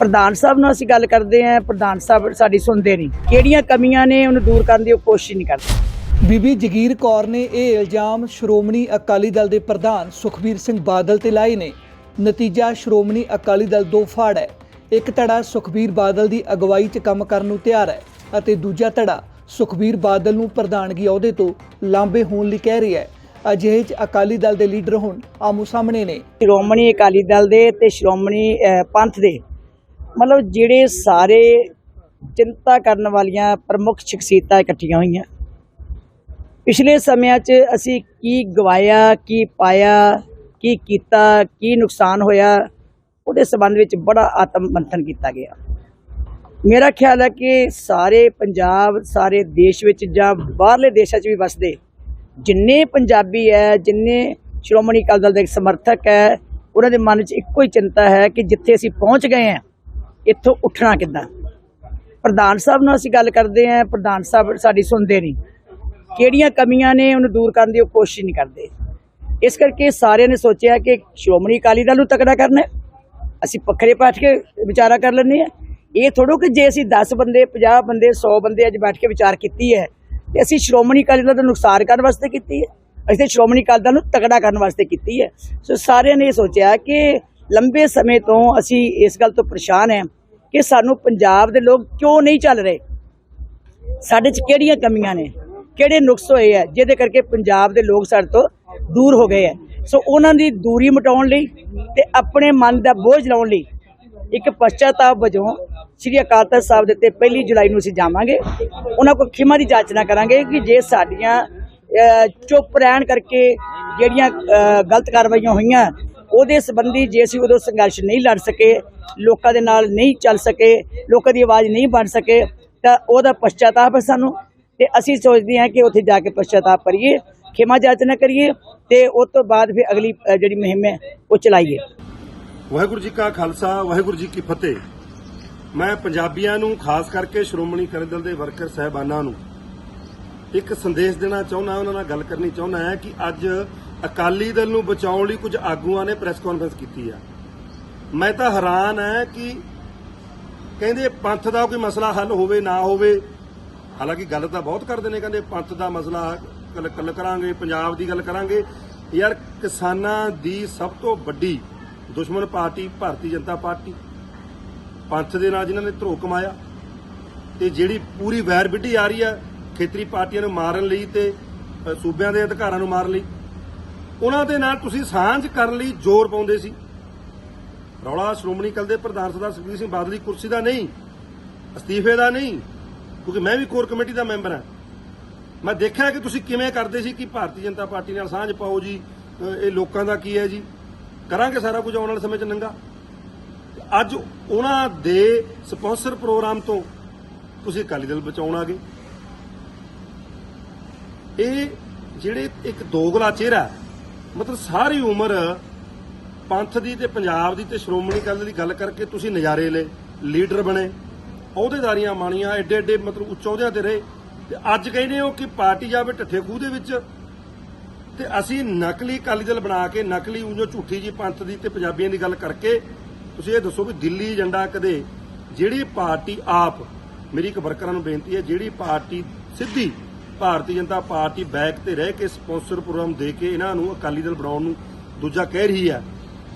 ਪ੍ਰਧਾਨ ਸਾਹਿਬ ਨਾਲ ਅਸੀਂ ਗੱਲ ਕਰਦੇ ਆਂ ਪ੍ਰਧਾਨ ਸਾਹਿਬ ਸਾਡੀ ਸੁਣਦੇ ਨਹੀਂ। ਕਿਹੜੀਆਂ ਕਮੀਆਂ ਨੇ ਉਹਨੂੰ ਦੂਰ ਕਰਨ ਦੀ ਉਹ ਕੋਸ਼ਿਸ਼ ਨਹੀਂ ਕਰਦੇ। ਬੀਬੀ ਜਗੀਰ ਕੌਰ ਨੇ ਇਹ ਇਲਜ਼ਾਮ ਸ਼੍ਰੋਮਣੀ ਅਕਾਲੀ ਦਲ ਦੇ ਪ੍ਰਧਾਨ ਸੁਖਬੀਰ ਸਿੰਘ ਬਾਦਲ ਤੇ ਲਾਏ ਨੇ। ਨਤੀਜਾ ਸ਼੍ਰੋਮਣੀ ਅਕਾਲੀ ਦਲ ਦੋ ਫਾੜ ਹੈ। ਇੱਕ ਧੜਾ ਸੁਖਬੀਰ ਬਾਦਲ ਦੀ ਅਗਵਾਈ 'ਚ ਕੰਮ ਕਰਨ ਨੂੰ ਤਿਆਰ ਹੈ ਅਤੇ ਦੂਜਾ ਧੜਾ ਸੁਖਬੀਰ ਬਾਦਲ ਨੂੰ ਪ੍ਰਧਾਨਗੀ ਅਹੁਦੇ ਤੋਂ ਲਾਂਬੇ ਹੋਣ ਲਈ ਕਹਿ ਰਿਹਾ ਹੈ। ਅਜਿਹੇ 'ਚ ਅਕਾਲੀ ਦਲ ਦੇ ਲੀਡਰ ਹੁਣ ਆਮੋ ਸਾਹਮਣੇ ਨੇ। ਸ਼੍ਰੋਮਣੀ ਅਕਾਲੀ ਦਲ ਦੇ ਤੇ ਸ਼੍ਰੋਮਣੀ ਪੰਥ ਦੇ ਮਤਲਬ ਜਿਹੜੇ ਸਾਰੇ ਚਿੰਤਾ ਕਰਨ ਵਾਲੀਆਂ ਪ੍ਰਮੁੱਖ ਸ਼ਖਸੀਅਤਾਂ ਇਕੱਠੀਆਂ ਹੋਈਆਂ। ਪਿਛਲੇ ਸਮਿਆਂ 'ਚ ਅਸੀਂ ਕੀ ਗਵਾਇਆ, ਕੀ ਪਾਇਆ, ਕੀ ਕੀਤਾ, ਕੀ ਨੁਕਸਾਨ ਹੋਇਆ, ਉਹਦੇ ਸੰਬੰਧ ਵਿੱਚ ਬੜਾ ਆਤਮ ਮੰਥਨ ਕੀਤਾ ਗਿਆ। ਮੇਰਾ ਖਿਆਲ ਹੈ ਕਿ ਸਾਰੇ ਪੰਜਾਬ, ਸਾਰੇ ਦੇਸ਼ ਵਿੱਚ ਜਾਂ ਬਾਹਰਲੇ ਦੇਸ਼ਾਂ 'ਚ ਵੀ ਵਸਦੇ, ਜਿੰਨੇ ਪੰਜਾਬੀ ਹੈ, ਜਿੰਨੇ ਸ਼੍ਰੋਮਣੀ ਅਕਾਲੀ ਦਲ ਦੇ ਸਮਰਥਕ ਹੈ, ਉਹਨਾਂ ਦੇ ਮਨ 'ਚ ਇੱਕੋ ਹੀ ਚਿੰਤਾ ਹੈ ਕਿ ਜਿੱਥੇ ਅਸੀਂ ਪਹੁੰਚ ਗਏ ਹਾਂ ਇੱਥੋਂ ਉੱਠਣਾ ਕਿੱਦਾਂ? ਪ੍ਰਧਾਨ ਸਾਹਿਬ ਨਾਲ ਅਸੀਂ ਗੱਲ ਕਰਦੇ ਹਾਂ, ਪ੍ਰਧਾਨ ਸਾਹਿਬ ਸਾਡੀ ਸੁਣਦੇ ਨਹੀਂ। ਕਿਹੜੀਆਂ ਕਮੀਆਂ ਨੇ ਉਹਨੂੰ ਦੂਰ ਕਰਨ ਦੀ ਉਹ ਕੋਸ਼ਿਸ਼ ਨਹੀਂ ਕਰਦੇ। ਇਸ ਕਰਕੇ ਸਾਰਿਆਂ ਨੇ ਸੋਚਿਆ ਕਿ ਸ਼੍ਰੋਮਣੀ ਅਕਾਲੀ ਦਲ ਨੂੰ ਤਕੜਾ ਕਰਨਾ ਅਸੀਂ ਪੱਖਰੇ ਬੈਠ ਕੇ ਵਿਚਾਰਾ ਕਰ ਲੈਂਦੇ ਹਾਂ। ਇਹ ਥੋੜੋ ਕਿ ਜੇ ਅਸੀਂ 10 ਬੰਦੇ 50 ਬੰਦੇ 100 ਬੰਦੇ ਅੱਜ ਬੈਠ ਕੇ ਵਿਚਾਰ ਕੀਤੀ ਹੈ, ਤੇ ਅਸੀਂ ਸ਼੍ਰੋਮਣੀ ਅਕਾਲੀ ਦਲ ਦਾ ਨੁਕਸਾਨ ਕਰਨ ਵਾਸਤੇ ਕੀਤੀ ਹੈ। ਅਸੀਂ ਤਾਂ ਸ਼੍ਰੋਮਣੀ ਅਕਾਲੀ ਦਲ ਨੂੰ ਤਕੜਾ ਕਰਨ ਵਾਸਤੇ ਕੀਤੀ ਹੈ। ਸੋ ਸਾਰਿਆਂ ਨੇ ਇਹ ਸੋਚਿਆ ਕਿ ਲੰਬੇ ਸਮੇਂ ਤੋਂ ਅਸੀਂ ਇਸ ਗੱਲ ਤੋਂ ਪਰੇਸ਼ਾਨ ਹੈ। ਕਿ ਸਾਨੂੰ ਪੰਜਾਬ ਦੇ ਲੋਕ ਕਿਉਂ ਨਹੀਂ ਚੱਲ ਰਹੇ? ਸਾਡੇ 'ਚ ਕਿਹੜੀਆਂ ਕਮੀਆਂ ਨੇ? ਕਿਹੜੇ ਨੁਕਸ ਹੋਏ ਆ ਜਿਹਦੇ ਕਰਕੇ ਪੰਜਾਬ ਦੇ ਲੋਕ ਸਾਡੇ ਤੋਂ ਦੂਰ ਹੋ ਗਏ ਆ? ਸੋ ਉਹਨਾਂ ਦੀ ਦੂਰੀ ਮਿਟਾਉਣ ਲਈ ਤੇ ਆਪਣੇ ਮਨ ਦਾ ਬੋਝ ਲਾਉਣ ਲਈ ਇੱਕ ਪਛਤਾਤਾਪ ਵਜੋਂ ਸ੍ਰੀ ਅਕਾਲ ਤਖਤ ਸਾਹਿਬ ਦੇ ਉੱਤੇ ਪਹਿਲੀ ਜੁਲਾਈ ਨੂੰ ਅਸੀਂ ਜਾਵਾਂਗੇ। ਉਹਨਾਂ ਕੋਲ ਖਿਮਾ ਦੀ ਜਾਚਨਾ ਕਰਾਂਗੇ ਕਿ ਜੇ ਸਾਡੀਆਂ ਚੁੱਪ ਰਹਿਣ ਕਰਕੇ ਜਿਹੜੀਆਂ ਗਲਤ ਕਾਰਵਾਈਆਂ ਹੋਈਆਂ ਉਹਦੇ ਸੰਬੰਧੀ ਜੇ ਅਸੀਂ ਉਦੋਂ ਸੰਘਰਸ਼ ਨਹੀਂ ਲੜ ਸਕੇ, ਲੋਕਾਂ ਦੇ ਨਾਲ ਨਹੀਂ ਚੱਲ ਸਕੇ, ਲੋਕਾਂ ਦੀ ਆਵਾਜ਼ ਨਹੀਂ ਬਣ ਸਕੇ, ਤਾਂ ਉਹਦਾ ਪਛਤਾਤਾਪ ਹੈ ਸਾਨੂੰ। ਤੇ ਅਸੀਂ ਸੋਚਦੇ ਹਾਂ ਕਿ ਉੱਥੇ ਜਾ ਕੇ ਪਛਤਾਤਾਪ ਕਰੀਏ ਖਿਮਾ ਜਾਚਨਾ ਕਰੀਏ ਤੇ ਉਸ ਤੋਂ ਬਾਅਦ ਫਿਰ ਅਗਲੀ ਜਿਹੜੀ ਮੁਹਿੰਮ ਹੈ, ਉਹ ਚਲਾਈਏ। ਵਾਹਿਗੁਰੂ ਜੀ ਕਾ ਖਾਲਸਾ, ਵਾਹਿਗੁਰੂ ਜੀ ਕੀ ਫਤਿਹ। ਮੈਂ ਪੰਜਾਬੀਆਂ ਨੂੰ, ਖਾਸ ਕਰਕੇ ਸ਼੍ਰੋਮਣੀ ਅਕਾਲੀ ਦਲ ਦੇ ਵਰਕਰ ਸਹਿਬਾਨਾਂ ਨੂੰ ਇੱਕ ਸੰਦੇਸ਼ ਦੇਣਾ ਚਾਹੁੰਦਾ, ਉਹਨਾਂ ਨਾਲ ਗੱਲ ਕਰਨੀ ਚਾਹੁੰਦਾ ਹੈ ਕਿ ਅੱਜ ਅਕਾਲੀ ਦਲ ਨੂੰ ਬਚਾਉਣ ਲਈ ਕੁਝ ਆਗੂਆਂ ਨੇ ਪ੍ਰੈਸ ਕਾਨਫਰੰਸ ਕੀਤੀ ਆ। ਮੈਂ ਤਾਂ ਹੈਰਾਨ ਹਾਂ ਕਿ ਕਹਿੰਦੇ ਪੰਥ ਦਾ ਕੋਈ ਮਸਲਾ ਹੱਲ ਹੋਵੇ, ਨਾ ਹੋਵੇ, ਹਾਲਾਂਕਿ ਗੱਲ ਤਾਂ ਬਹੁਤ ਕਰਦੇ ਨੇ, ਕਹਿੰਦੇ ਪੰਥ ਦਾ ਮਸਲਾ ਕੱਲ ਕੱਲ ਕਰਾਂਗੇ, ਪੰਜਾਬ ਦੀ ਗੱਲ ਕਰਾਂਗੇ। ਯਾਰ ਕਿਸਾਨਾਂ ਦੀ ਸਭ ਤੋਂ ਵੱਡੀ ਦੁਸ਼ਮਣ ਪਾਰਟੀ ਭਾਰਤੀ ਜਨਤਾ ਪਾਰਟੀ। ਪੰਥ ਦੇ ਨਾਲ ਜਿਨ੍ਹਾਂ ਨੇ ਧਰੋ ਕਮਾਇਆ ਤੇ ਜਿਹੜੀ ਪੂਰੀ ਵੈਰ ਵਿੱਢੀ ਆ ਰਹੀ ਹੈ ਖੇਤਰੀ ਪਾਰਟੀਆਂ ਨੂੰ ਮਾਰਨ ਲਈ ਤੇ ਸੂਬਿਆਂ ਦੇ ਅਧਿਕਾਰਾਂ ਨੂੰ ਮਾਰਨ ਲਈ। ਉਹਨਾਂ ਦੇ ਨਾਲ ਤੁਸੀਂ ਸਾਂਝ ਕਰਨ ਲਈ ਜ਼ੋਰ ਪਾਉਂਦੇ ਸੀ। ਰੌਲਾ ਸ਼੍ਰੋਮਣੀ ਅਕਾਲੀ ਦੇ ਪ੍ਰਧਾਨ ਸਰਦਾਰ ਸੁਖਬੀਰ ਸਿੰਘ ਬਾਦਲ ਦੀ ਕੁਰਸੀ ਦਾ ਨਹੀਂ, ਅਸਤੀਫੇ ਦਾ ਨਹੀਂ, ਕਿਉਂਕਿ ਮੈਂ ਵੀ ਕੋਰ ਕਮੇਟੀ ਦਾ ਮੈਂਬਰ ਹਾਂ। ਮੈਂ ਦੇਖਿਆ ਕਿ ਤੁਸੀਂ ਕਿਵੇਂ ਕਰਦੇ ਸੀ ਕਿ ਭਾਰਤੀ ਜਨਤਾ ਪਾਰਟੀ ਨਾਲ ਸਾਂਝ ਪਾਓ ਜੀ ਇਹ ਲੋਕਾਂ ਦਾ ਕੀ ਹੈ ਜੀ? ਕਰਾਂਗੇ ਸਾਰਾ ਕੁਝ ਆਉਣ ਵਾਲੇ ਸਮੇਂ 'ਚ ਨੰਗਾ। ਅੱਜ ਉਹਨਾਂ ਦੇ ਸਪਾਂਸਰ ਪ੍ਰੋਗਰਾਮ ਤੋਂ ਤੁਸੀਂ ਅਕਾਲੀ ਦਲ ਬਚਾਉਣ ਆ ਗਏ। ਇਹ ਜਿਹੜੇ ਇੱਕ ਦੋਗਲਾ ਚਿਹਰਾ ਮਤਲਬ ਸਾਰੀ ਉਮਰ ਪੰਥ ਦੀ ਤੇ ਪੰਜਾਬ ਦੀ ਤੇ ਸ਼੍ਰੋਮਣੀ ਅਕਾਲੀ ਦਲ ਦੀ ਗੱਲ ਕਰਕੇ ਤੁਸੀਂ ਨਜ਼ਾਰੇ ਲਏ, ਲੀਡਰ ਬਣੇ, ਅਹੁਦੇਦਾਰੀਆਂ ਮਾਣੀਆਂ ਐਡੇ ਐਡੇ ਮਤਲਬ ਉੱਚ ਅਹੁਦਿਆਂ ਤੇ ਰਹੇ। ਤੇ ਅੱਜ ਕਹਿੰਦੇ ਹੋ ਕਿ ਪਾਰਟੀ ਜਾਵੇ ਢੱਠੇ ਖੂਹ ਦੇ ਵਿੱਚ। ਤੇ ਅਸੀਂ ਨਕਲੀ ਅਕਾਲੀ ਦਲ ਬਣਾ ਕੇ, ਨਕਲੀ ਉਂਝੋ ਝੂਠੀ ਜੀ ਪੰਥ ਦੀ ਤੇ ਪੰਜਾਬੀਆਂ ਦੀ ਗੱਲ ਕਰਕੇ, ਤੁਸੀਂ ਇਹ ਦੱਸੋ ਵੀ ਦਿੱਲੀ ਏਜੰਡਾ ਕਦੇ, ਜਿਹੜੀ ਪਾਰਟੀ ਆਪ, ਮੇਰੀ ਇੱਕ ਵਰਕਰਾਂ ਨੂੰ ਬੇਨਤੀ ਹੈ, ਜਿਹੜੀ ਪਾਰਟੀ ਸਿੱਧੀ ਭਾਰਤੀ ਜਨਤਾ ਪਾਰਟੀ ਬੈਕ ਤੇ ਰਹਿ ਕੇ ਸਪਾਂਸਰ ਪ੍ਰੋਗਰਾਮ ਦੇ ਕੇ ਇਹਨਾਂ ਨੂੰ ਅਕਾਲੀ ਦਲ ਬਣਾਉਣ ਨੂੰ ਦੂਜਾ ਕਹਿ ਰਹੀ ਹੈ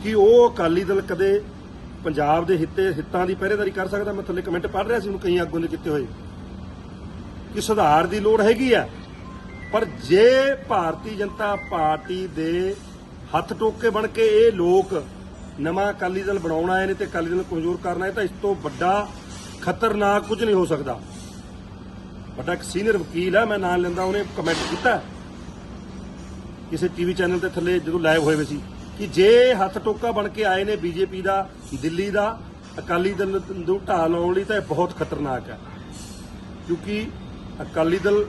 ਕਿ ਉਹ ਅਕਾਲੀ ਦਲ ਕਦੇ ਪੰਜਾਬ ਦੇ ਹਿੱਤੇ, ਹਿੱਤਾਂ ਦੀ ਪਹਿਰੇਦਾਰੀ ਕਰ ਸਕਦਾ। ਮੈਂ ਥੱਲੇ ਕਮੈਂਟ ਪੜ੍ਹ ਰਿਹਾ ਸੀ, ਉਹਨੂੰ ਕਈ ਆਗੂ ਨੇ ਕੀਤੇ ਹੋਏ। ਕਿ ਸੁਧਾਰ ਦੀ ਲੋੜ ਹੈਗੀ ਆ ਪਰ ਜੇ ਭਾਰਤੀ ਜਨਤਾ ਪਾਰਟੀ ਦੇ ਹੱਥ ਟੋਕੇ ਬਣ ਕੇ ਇਹ ਲੋਕ ਨਵਾਂ ਅਕਾਲੀ ਦਲ ਬਣਾਉਣ ਆਏ ਨੇ ਤੇ ਅਕਾਲੀ ਦਲ ਨੂੰ ਕਮਜ਼ੋਰ ਕਰਨਾ ਹੈ ਤਾਂ ਇਸ ਤੋਂ ਵੱਡਾ ਖਤਰਨਾਕ ਕੁਝ ਨਹੀਂ ਹੋ ਸਕਦਾ। ਵੱਡਾ ਇੱਕ ਸੀਨੀਅਰ ਵਕੀਲ ਹੈ, ਮੈਂ ਨਾਂ ਲੈਂਦਾ, ਉਹਨੇ ਕਮੈਂਟ ਕੀਤਾ ਕਿਸੇ ਟੀਵੀ ਚੈਨਲ ਤੇ ਥੱਲੇ ਜਦੋਂ ਲਾਈਵ ਹੋਏ ਹੋਏ ਸੀ ਕਿ ਜੇ ਹੱਥ ਟੋਕਾ ਬਣ ਕੇ ਆਏ ਨੇ ਬੀਜੇਪੀ ਦਾ, ਦਿੱਲੀ ਦਾ, ਅਕਾਲੀ ਦਲ ਨੂੰ ਢਾਹ ਲਾਉਣ ਲਈ ਤਾਂ ਇਹ ਬਹੁਤ ਖਤਰਨਾਕ ਹੈ। ਕਿਉਂਕਿ ਅਕਾਲੀ ਦਲ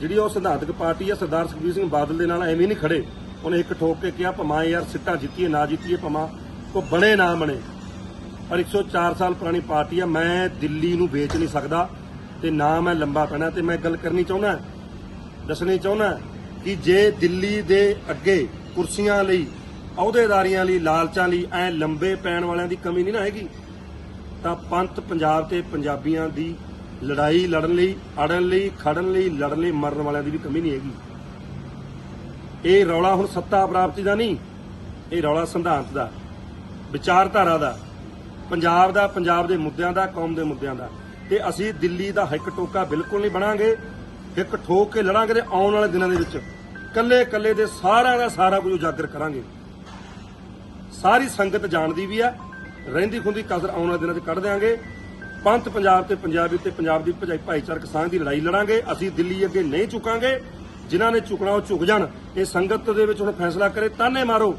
ਜਿਹੜੀ ਉਹ ਸਿਧਾਂਤਕ ਪਾਰਟੀ ਹੈ, ਸਰਦਾਰ ਸੁਖਬੀਰ ਸਿੰਘ ਬਾਦਲ ਦੇ ਨਾਲ ਐਵੇਂ ਨਹੀਂ ਖੜੇ। ਉਹਨੇ ਇੱਕ ਠੋਕ ਕੇ ਕਿਹਾ, ਭਮਾ ਯਾਰ, ਸਿੱਟਾਂ ਜਿੱਤੀਏ, ਨਾ ਜਿੱਤੀਏ ਭਮਾ ਕੋ ਬਣੇ ਨਾ ਬਣੇ। ਪਰ 104 ਸਾਲ ਪੁਰਾਣੀ ਪਾਰਟੀ ਆ ਮੈਂ ਦਿੱਲੀ ਨੂੰ ਵੇਚ ਨਹੀਂ ਸਕਦਾ। ਤੇ ਨਾ ਮੈਂ ਲੰਬਾ ਪੈਣਾ ਤੇ ਮੈਂ ਗੱਲ ਕਰਨੀ ਚਾਹੁੰਦਾ, ਦੱਸਣੀ ਚਾਹੁੰਦਾ ਕਿ ਜੇ ਦਿੱਲੀ ਦੇ ਅੱਗੇ ਕੁਰਸੀਆਂ ਲਈ, ਅਹੁਦੇਦਾਰੀਆਂ ਲਈ, ਲਾਲਚਾਂ ਲਈ ਐ ਲੰਬੇ ਪੈਣ ਵਾਲਿਆਂ ਦੀ ਕਮੀ ਨਹੀਂ ਨਾ ਹੈਗੀ, ਤਾਂ ਪੰਥ ਪੰਜਾਬ ਤੇ ਪੰਜਾਬੀਆਂ ਦੀ ਲੜਾਈ ਲੜਨ ਲਈ, ਅੜਨ ਲਈ, ਖੜਨ ਲਈ, ਲੜਨ ਲਈ, ਮਰਨ ਵਾਲਿਆਂ ਦੀ ਵੀ ਕਮੀ ਨਹੀਂ ਹੈਗੀ। ਇਹ ਰੌਲਾ ਹੁਣ ਸੱਤਾ ਪ੍ਰਾਪਤੀ ਦਾ ਨਹੀਂ, ਇਹ ਰੌਲਾ ਸਿਧਾਂਤ ਦਾ, ਵਿਚਾਰਧਾਰਾ ਦਾ, ਪੰਜਾਬ ਦਾ, ਪੰਜਾਬ ਦੇ ਮੁੱਦਿਆਂ ਦਾ, ਕੌਮ ਦੇ ਮੁੱਦਿਆਂ ਦਾ। ਤੇ ਅਸੀਂ ਦਿੱਲੀ ਦਾ ਹਿੱਕ ਟੋਕਾ ਬਿਲਕੁਲ ਨਹੀਂ ਬਣਾਂਗੇ, ਹਿੱਕ ਠੋਕ ਕੇ ਲੜਾਂਗੇ ਤੇ ਆਉਣ ਵਾਲੇ ਦਿਨਾਂ ਦੇ ਵਿੱਚ ਕੱਲੇ ਕੱਲੇ ਦੇ ਸਾਰਿਆਂ ਦਾ ਸਾਰਾ ਕੁਝ ਉਜਾਗਰ ਕਰਾਂਗੇ। ਸਾਰੀ ਸੰਗਤ ਜਾਣਦੀ ਵੀ ਆ, ਰਹਿੰਦੀ ਖੁੰਦੀ ਕਸਰ ਆਉਣ ਵਾਲੇ ਦਿਨਾਂ 'ਚ ਕੱਢ ਦਿਆਂਗੇ। ਪੰਥ ਪੰਜਾਬ ਤੇ ਪੰਜਾਬੀ ਤੇ ਪੰਜਾਬ ਦੀ ਭਜਾਈ ਭਾਈਚਾਰਕ ਸਾਂਝ ਦੀ ਲੜਾਈ ਲੜਾਂਗੇ, ਅਸੀਂ ਦਿੱਲੀ ਅੱਗੇ ਨਹੀਂ ਝੁਕਾਂਗੇ। ਜਿਨ੍ਹਾਂ ਨੇ ਝੁਕਣਾ ਉਹ ਝੁਕ ਜਾਣ। ਇਹ ਸੰਗਤ ਦੇ ਵਿੱਚ ਹੁਣ ਫੈਸਲਾ ਕਰੇ, ਤਾਨੇ ਮਾਰੋ।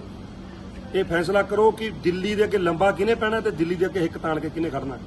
ਇਹ ਫੈਸਲਾ ਕਰੋ ਕਿ ਦਿੱਲੀ ਦੇ ਅੱਗੇ ਲੰਬਾ ਕਿਹਨੇ ਪੈਣਾ ਤੇ ਦਿੱਲੀ ਦੇ ਅੱਗੇ ਹਿੱਕ ਤਾਣ ਕੇ ਕਿਹਨੇ ਖੜਨਾ।